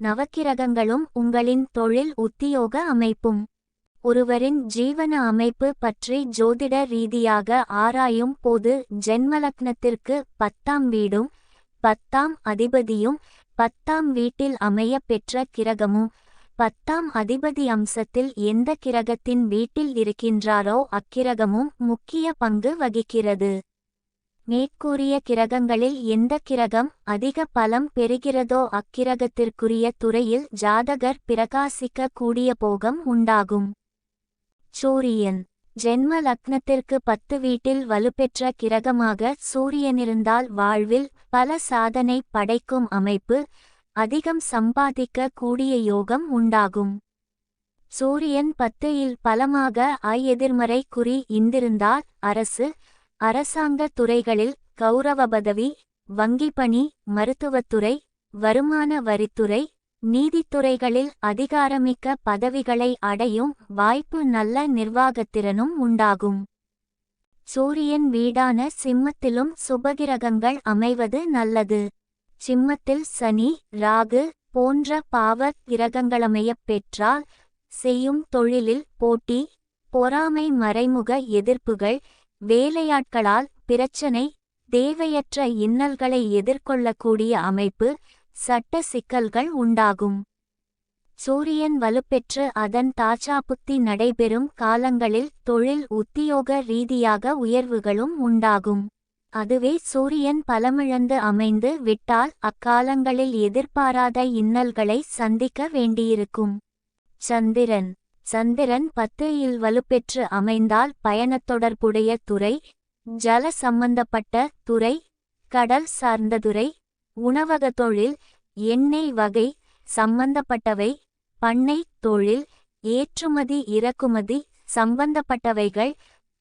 நவக்கிரகங்களும் உங்களின் தொழில் உத்தியோக அமைப்பும். ஒருவரின் ஜீவன அமைப்பு பற்றி ஜோதிட ரீதியாக ஆராயும் போது ஜென்மலக்னத்திற்கு பத்தாம் வீடும் பத்தாம் அதிபதியும் பத்தாம் வீட்டில் அமைய பெற்ற கிரகமும் பத்தாம் அதிபதி அம்சத்தில் எந்த கிரகத்தின் வீட்டில் இருக்கின்றாரோ அக்கிரகமும் முக்கிய பங்கு வகிக்கிறது. மேற்கூறிய கிரகங்களில் எந்த கிரகம் அதிக பலம் பெறுகிறதோ அக்கிரகத்திற்குரிய துறையில் ஜாதகர் பிரகாசிக்க கூடிய போகம் உண்டாகும். சூரியன். ஜென்ம லக்னத்திற்கு பத்து வீட்டில் வலுப்பெற்ற கிரகமாக சூரியனிருந்தால் வாழ்வில் பல சாதனை படைக்கும் அமைப்பு அதிகம் சம்பாதிக்க கூடிய யோகம் உண்டாகும். சூரியன் பத்து இல் பலமாக ஐ எதிர்மறை குறி இந்திருந்தால் அரசு அரசாங்க துறைகளில் கௌரவ பதவி வங்கிப்பணி மருத்துவத்துறை வருமான வரித்துறை நீதித்துறைகளில் அதிகாரமிக்க பதவிகளை அடையும் வாய்ப்பு நல்ல நிர்வாகத்திறனும் உண்டாகும். சூரியன் வீடான சிம்மத்திலும் சுபகிரகங்கள் அமைவது நல்லது. சிம்மத்தில் சனி ராகு போன்ற பாவ கிரகங்களமையப் பெற்றால் செய்யும் தொழிலில் போட்டி பொறாமை மறைமுக எதிர்ப்புகள் வேலையாட்களால் பிரச்சனை தேவையற்ற இன்னல்களை எதிர்கொள்ளக்கூடிய அமைப்பு சட்ட சிக்கல்கள் உண்டாகும். சூரியன் வலுப்பெற்று அதன் தாச்சாபுத்தி நடைபெறும் காலங்களில் தொழில் உத்தியோக ரீதியாக உயர்வுகளும் உண்டாகும். அதுவே சூரியன் பலமிழந்து அமைந்து விட்டால் அக்காலங்களில் எதிர்பாராத இன்னல்களை சந்திக்க வேண்டியிருக்கும். சந்திரன் சந்திரன் பத்து இல் வலுப்பெற்று அமைந்தால் பயணத் தொடர்புடைய துறை ஜல சம்பந்தப்பட்ட துறை கடல் சார்ந்த துறை உணவக தொழில் எண்ணெய் வகை சம்பந்தப்பட்டவை பண்ணை தொழில் ஏற்றுமதி இறக்குமதி சம்பந்தப்பட்டவைகள்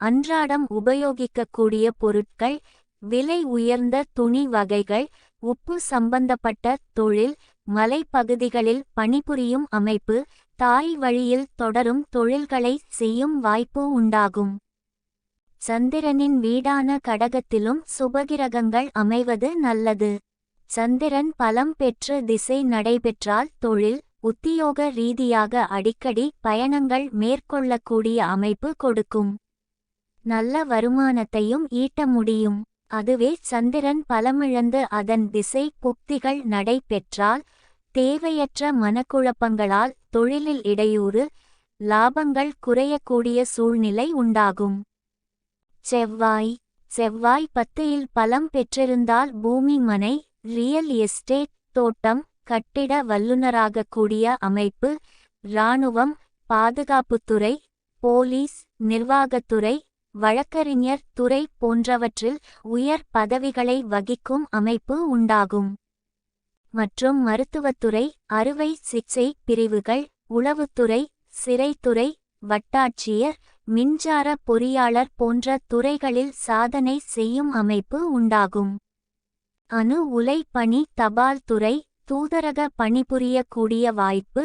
அன்றாடம் உபயோகிக்கக்கூடிய பொருட்கள் விலை உயர்ந்த துணி வகைகள் உப்பு சம்பந்தப்பட்ட தொழில் மலைப்பகுதிகளில் பணிபுரியும் அமைப்பு தாய் வழியில் தொடரும் தொழில்களை செய்யும் வாய்ப்பு உண்டாகும். சந்திரனின் வீடான கடகத்திலும் சுபகிரகங்கள் அமைவது நல்லது. சந்திரன் பலம் பெற்று திசை நடைபெற்றால் தொழில் உத்தியோக ரீதியாக அடிக்கடி பயணங்கள் மேற்கொள்ளக்கூடிய அமைப்பு கொடுக்கும். நல்ல வருமானத்தையும் ஈட்ட முடியும். அதுவே சந்திரன் பலமிழந்து அதன் திசை புக்திகள் நடைபெற்றால் தேவையற்ற மனக்குழப்பங்களால் தொழிலில் இடையூறு லாபங்கள் குறையக்கூடிய சூழ்நிலை உண்டாகும். செவ்வாய். செவ்வாய் பத்தையில் பலம் பெற்றிருந்தால் பூமி மனை ரியல் எஸ்டேட் தோட்டம் கட்டிட வல்லுநராகக்கூடிய அமைப்பு இராணுவம் பாதுகாப்புத்துறை போலீஸ் நிர்வாகத்துறை வழக்கறிஞர் துறை போன்றவற்றில் உயர் பதவிகளை வகிக்கும் அமைப்பு உண்டாகும். மற்றும் மருத்துவத்துறை அறுவை சிகிச்சை பிரிவுகள் உளவுத்துறை சிறைத்துறை வட்டாட்சியர் மின்சார பொறியாளர் போன்ற துறைகளில் சாதனை செய்யும் அமைப்பு உண்டாகும். அணு உலை பணி தபால் துறை தூதரக பணிபுரியக்கூடிய வாய்ப்பு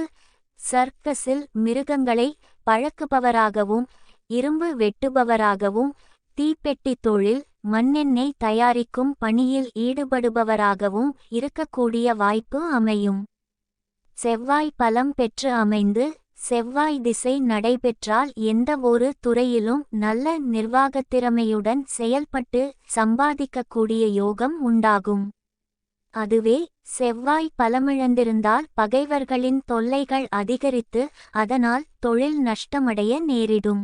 சர்க்கஸில் மிருகங்களை பழக்குபவராகவும் இரும்பு வெட்டுபவராகவும் தீப்பெட்டி தொழில் மண்ணெண்ணெய் தயாரிக்கும் பணியில் ஈடுபடுபவராகவும் இருக்கக்கூடிய வாய்ப்பு அமையும். செவ்வாய் பலம் பெற்று அமைந்து செவ்வாய் திசை நடைபெற்றால் எந்த ஒரு துறையிலும் நல்ல நிர்வாகத்திறமையுடன் செயல்பட்டு சம்பாதிக்கக்கூடிய யோகம் உண்டாகும். அதுவே செவ்வாய் பலமிழந்திருந்தால் பகைவர்களின் தொல்லைகள் அதிகரித்து அதனால் தொழில் நஷ்டமடைய நேரிடும்.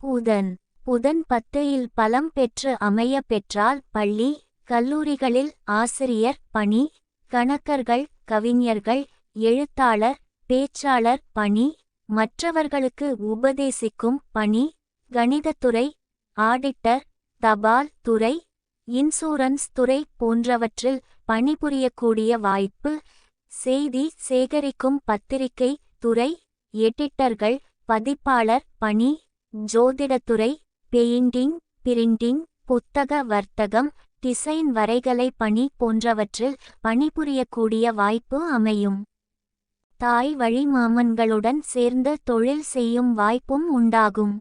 புதன். புதன் பத்தையில் பலம் பெற்று அமைய பெற்றால் பள்ளி கல்லூரிகளில் ஆசிரியர் பணி கணக்கர்கள் கவிஞர்கள் எழுத்தாளர் பேச்சாளர் பணி மற்றவர்களுக்கு உபதேசிக்கும் பணி கணிதத்துறை ஆடிட்டர் தபால் துறை இன்சூரன்ஸ் துறை போன்றவற்றில் பணிபுரியக்கூடிய வாய்ப்பு செய்தி சேகரிக்கும் பத்திரிகை துறை எடிட்டர்கள் பதிப்பாளர் பணி ஜோதிடத்துறை பெயிண்டிங் பிரிண்டிங் புத்தக வர்த்தகம் டிசைன் வரைகலை பணி போன்றவற்றில் பணிபுரியக்கூடிய வாய்ப்பு அமையும். தாய் வழி மாமன்களுடன் சேர்ந்து தொழில் செய்யும் வாய்ப்பும் உண்டாகும்.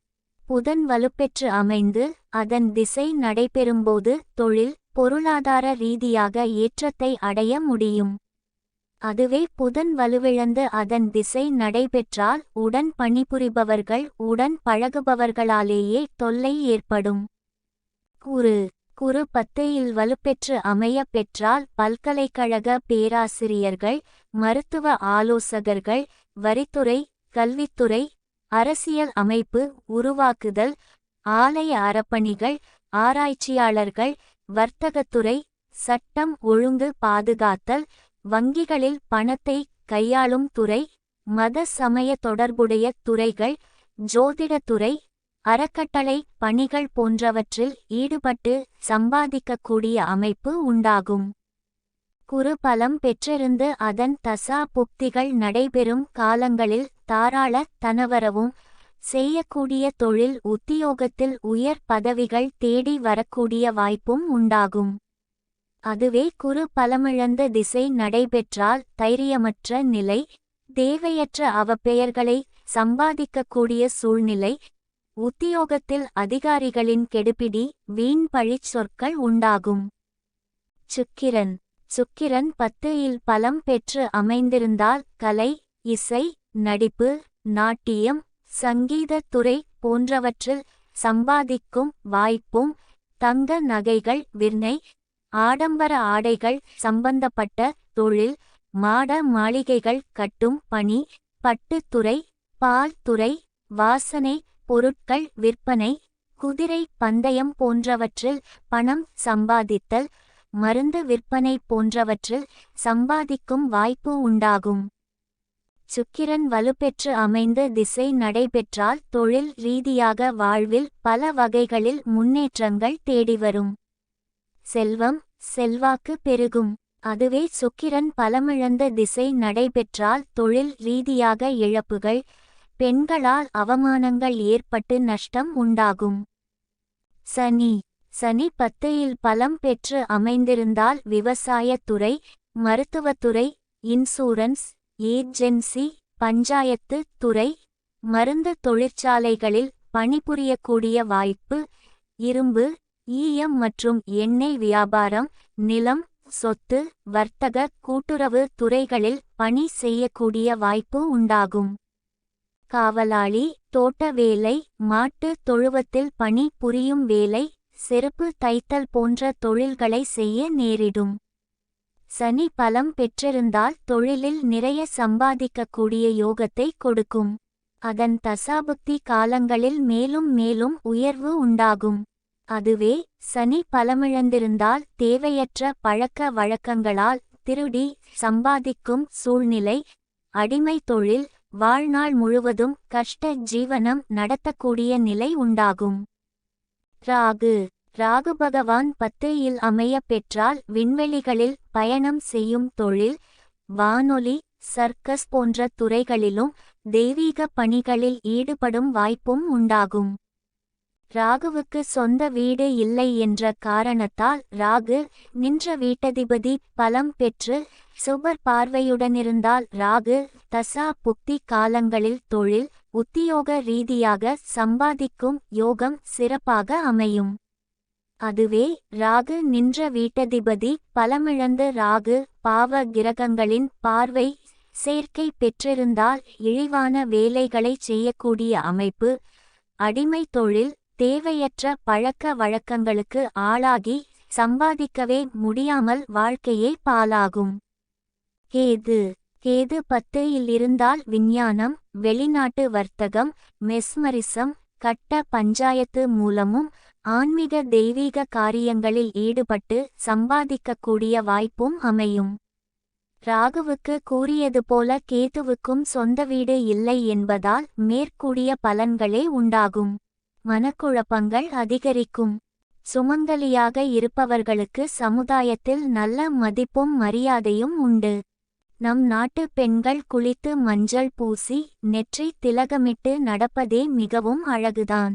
புதன் வலுப்பெற்று அமைந்து அதன் திசை நடைபெறும்போது தொழில் பொருளாதார ரீதியாக ஏற்றத்தை அடைய முடியும். அதுவே புதன் வலுவிழந்து அதன் திசை நடைபெற்றால் உடன் பணிபுரிபவர்கள் உடன் பழகுபவர்களாலேயே தொல்லை ஏற்படும். குரு. குரு பத்தையில் வலுப்பெற்று அமைய பெற்றால் பல்கலைக்கழக பேராசிரியர்கள் மருத்துவ ஆலோசகர்கள் வரித்துறை கல்வித்துறை அரசியல் அமைப்பு உருவாக்குதல் ஆலய அறப்பணிகள் ஆராய்ச்சியாளர்கள் வர்த்தகத்துறை சட்டம் ஒழுங்கு பாதுகாத்தல் வங்கிகளில் பணத்தை கையாளும் துறை மத சமய தொடர்புடைய துறைகள் ஜோதிடத்துறை அறக்கட்டளை பணிகள் போன்றவற்றில் ஈடுபட்டு சம்பாதிக்கக்கூடிய அமைப்பு உண்டாகும். குரு பலம் பெற்றிருந்து அதன் தசா புக்திகள் நடைபெறும் காலங்களில் தாராள தனவரவும் செய்யக்கூடிய தொழில் உத்தியோகத்தில் உயர் பதவிகள் தேடி வரக்கூடிய வாய்ப்பும் உண்டாகும். அதுவே குரு பலமிழந்த திசை நடைபெற்றால் தைரியமற்ற நிலை தேவையற்ற அவப்பெயர்களை சம்பாதிக்கக்கூடிய சூழ்நிலை உத்தியோகத்தில் அதிகாரிகளின் கெடுபிடி வீண் பழிச் சொற்கள் உண்டாகும். சுக்கிரன். சுக்கிரன் பத்து இல் பலம் பெற்று அமைந்திருந்தால் கலை இசை நடிப்பு நாட்டியம் சங்கீதத் துறை போன்றவற்றில் சம்பாதிக்கும் வாய்ப்பும் தங்க நகைகள் விர்ணை ஆடம்பர ஆடைகள் சம்பந்தப்பட்ட தொழில் மாட மாளிகைகள் கட்டும் பணி பட்டுத்துறை பால் துறை வாசனை பொருட்கள் விற்பனை குதிரை பந்தயம் போன்றவற்றில் பணம் சம்பாதித்தல் மருந்து விற்பனை போன்றவற்றில் சம்பாதிக்கும் வாய்ப்பு உண்டாகும். சுக்கிரன் வலுப்பெற்று அமைந்து திசை நடைபெற்றால் தொழில் ரீதியாக வாழ்வில் பல வகைகளில் முன்னேற்றங்கள் தேடிவரும். செல்வம் செல்வாக்கு பெருகும். அதுவே சுக்கிரன் பலமிழந்த திசை நடைபெற்றால் தொழில் ரீதியாக இழப்புகள் பெண்களால் அவமானங்கள் ஏற்பட்டு நஷ்டம் உண்டாகும். சனி. சனி பத்தையில் பலம் பெற்று அமைந்திருந்தால் விவசாயத்துறை மருத்துவத்துறை இன்சூரன்ஸ் ஏஜென்சி பஞ்சாயத்து துறை மருந்து தொழிற்சாலைகளில் பணிபுரியக்கூடிய வாய்ப்பு இரும்பு ஈயம் மற்றும் எண்ணெய் வியாபாரம் நிலம் சொத்து வர்த்தக கூட்டுறவு துறைகளில் பணி செய்யக்கூடிய வாய்ப்பு உண்டாகும். காவலாளி தோட்ட வேலை மாட்டு தொழுவத்தில் பணி புரியும் வேலை செருப்பு தைத்தல் போன்ற தொழில்களை செய்ய நேரிடும். சனி பலம் பெற்றிருந்தால் தொழிலில் நிறைய சம்பாதிக்கக்கூடிய யோகத்தை கொடுக்கும். அதன் தசாபுக்தி காலங்களில் மேலும் மேலும் உயர்வு உண்டாகும். அதுவே சனி பலமிழந்திருந்தால் தேவையற்ற பழக்க வழக்கங்களால் திருடி சம்பாதிக்கும் சூழ்நிலை அடிமை தொழில் வாழ்நாள் முழுவதும் கஷ்ட ஜீவனம் நடத்தக்கூடிய நிலை உண்டாகும். ராகு ராகு பகவான் பத்து இல் அமைய பெற்றால் விண்வெளிகளில் பயணம் செய்யும் தொழில் வானொலி சர்க்கஸ் போன்ற துறைகளிலும் தெய்வீக பணிகளில் ஈடுபடும் வாய்ப்பும் உண்டாகும். ராகுவுக்கு சொந்த வீடு இல்லை என்ற காரணத்தால் ராகு நின்ற வீட்டதிபதி பலம் பெற்று சுபர் பார்வையுடனிருந்தால் ராகு தசா புக்தி காலங்களில் தொழில் உத்தியோக ரீதியாக சம்பாதிக்கும் யோகம் சிறப்பாக அமையும். அதுவே ராகு நின்ற வீட்டதிபதி பலமிழந்து ராகு பாவ கிரகங்களின் பார்வை சேர்க்கை பெற்றிருந்தால் இழிவான வேலைகளை செய்யக்கூடிய அமைப்பு அடிமை தொழில் தேவையற்ற பழக்க வழக்கங்களுக்கு ஆளாகி சம்பாதிக்கவே முடியாமல் வாழ்க்கையே பாலாகும் கேது. கேது பத்து இல் இருந்தால் விஞ்ஞானம் வெளிநாட்டு வர்த்தகம் மெஸ்மரிசம் கட்ட பஞ்சாயத்து மூலமும் ஆன்மீக தெய்வீக காரியங்களில் ஈடுபட்டு சம்பாதிக்கக்கூடிய வாய்ப்பும் அமையும். ராகுவுக்கு கூறியது போல கேதுவுக்கும் சொந்த வீடு இல்லை என்பதால் மேற்கூடிய பலன்களே உண்டாகும். மனக்குழப்பங்கள் அதிகரிக்கும். சுமங்கலியாக இருப்பவர்களுக்கு சமுதாயத்தில் நல்ல மதிப்பும் மரியாதையும் உண்டு. நம் நாட்டு பெண்கள் குளித்து மஞ்சள் பூசி நெற்றி திலகமிட்டு நடப்பதே மிகவும் அழகுதான்.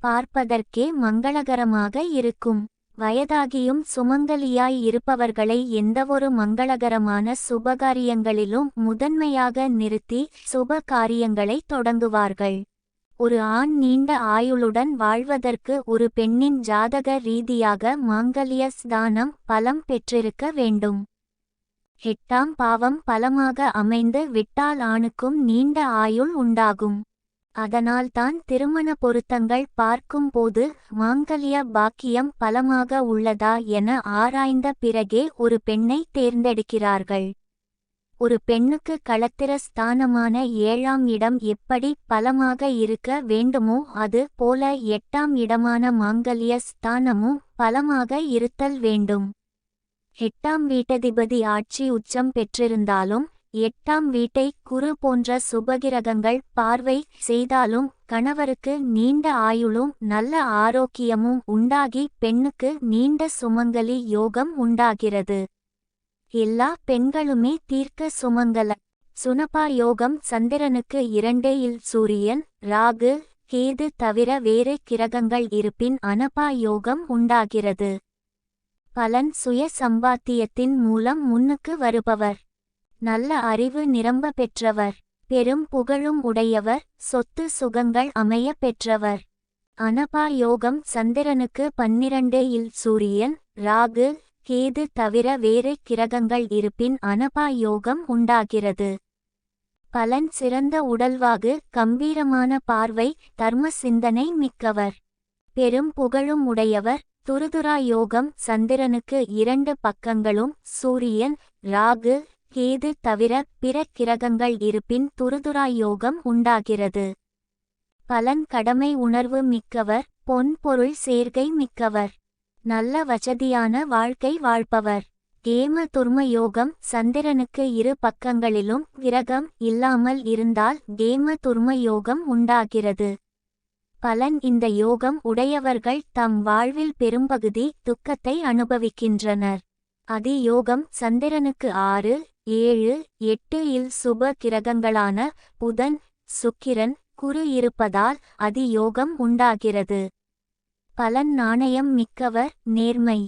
பார்ப்பதற்கே மங்களகரமாக இருக்கும். வயதாகியும் சுமங்கலியாய் இருப்பவர்களை எந்தவொரு மங்களகரமான சுபகாரியங்களிலும் முதன்மையாக நிறுத்தி சுப காரியங்களை தொடங்குவார்கள். ஒரு ஆண் நீண்ட ஆயுளுடன் வாழ்வதற்கு ஒரு பெண்ணின் ஜாதக ரீதியாக மாங்கல்ய ஸ்தானம் பலம் பெற்றிருக்க வேண்டும். எட்டாம் பாவம் பலமாக அமைந்து விட்டால் ஆணுக்கும் நீண்ட ஆயுள் உண்டாகும். அதனால்தான் திருமண பொருத்தங்கள் பார்க்கும்போது மாங்கல்ய பாக்கியம் பலமாக உள்ளதா என ஆராய்ந்த பிறகே ஒரு பெண்ணை தேர்ந்தெடுக்கிறார்கள். ஒரு பெண்ணுக்கு களத்திர ஸ்தானமான ஏழாம் இடம் எப்படி பலமாக இருக்க வேண்டுமோ அது போல எட்டாம் இடமான மாங்கல்ய ஸ்தானமும் பலமாக இருத்தல் வேண்டும். எட்டாம் வீட்டதிபதி ஆட்சி உச்சம் பெற்றிருந்தாலும் எட்டாம் வீட்டை குறு போன்ற சுபகிரகங்கள் பார்வை செய்தாலும் கணவருக்கு நீண்ட ஆயுளும் நல்ல ஆரோக்கியமும் உண்டாகி பெண்ணுக்கு நீண்ட சுமங்கலி யோகம் உண்டாகிறது. எல்லா பெண்களுமே தீர்க்க சுமங்கல. சுனபா யோகம் சந்திரனுக்கு இரண்டே இல் சூரியன் ராகு கேது தவிர வேறு கிரகங்கள் இருப்பின் அனபா யோகம் உண்டாகிறது. பலன் சுய சம்பாத்தியத்தின் மூலம் முன்னுக்கு வருபவர். நல்ல அறிவு நிரம்ப பெற்றவர். பெரும் புகழும் உடையவர். சொத்து சுகங்கள் அமைய பெற்றவர். அனபா யோகம் சந்திரனுக்கு பன்னிரண்டு இல் சூரியன் ராகு கேது தவிர வேறு கிரகங்கள் இருப்பின் அனபா யோகம் உண்டாகிறது. பலன் சிறந்த உடல்வாகு கம்பீரமான பார்வை தர்ம சிந்தனை மிக்கவர். பெரும் புகழும் உடையவர் துருதுரா யோகம் சந்திரனுக்கு இரண்டு பக்கங்களும் சூரியன் ராகு கேது தவிர பிற கிரகங்கள் இருப்பின் துருதுரா யோகம் உண்டாகிறது. பலன் கடமை உணர்வு மிக்கவர் பொன் பொருள் சேர்க்கை மிக்கவர். நல்ல வசதியான வாழ்க்கை வாழ்பவர். கேம துர்ம யோகம் சந்திரனுக்கு இரு பக்கங்களிலும் கிரகம் இல்லாமல் இருந்தால் கேம துர்ம யோகம் உண்டாகிறது. பலன் இந்த யோகம் உடையவர்கள் தம் வாழ்வில் பெரும்பகுதி துக்கத்தை அனுபவிக்கின்றனர். அதி யோகம் சந்திரனுக்கு ஆறு ஏழு எட்டு இல் சுப கிரகங்களான புதன் சுக்கிரன் குரு இருப்பதால் அதி யோகம் உண்டாகிறது. பலன் நாணயம் மிக்கவர் நேர்மை.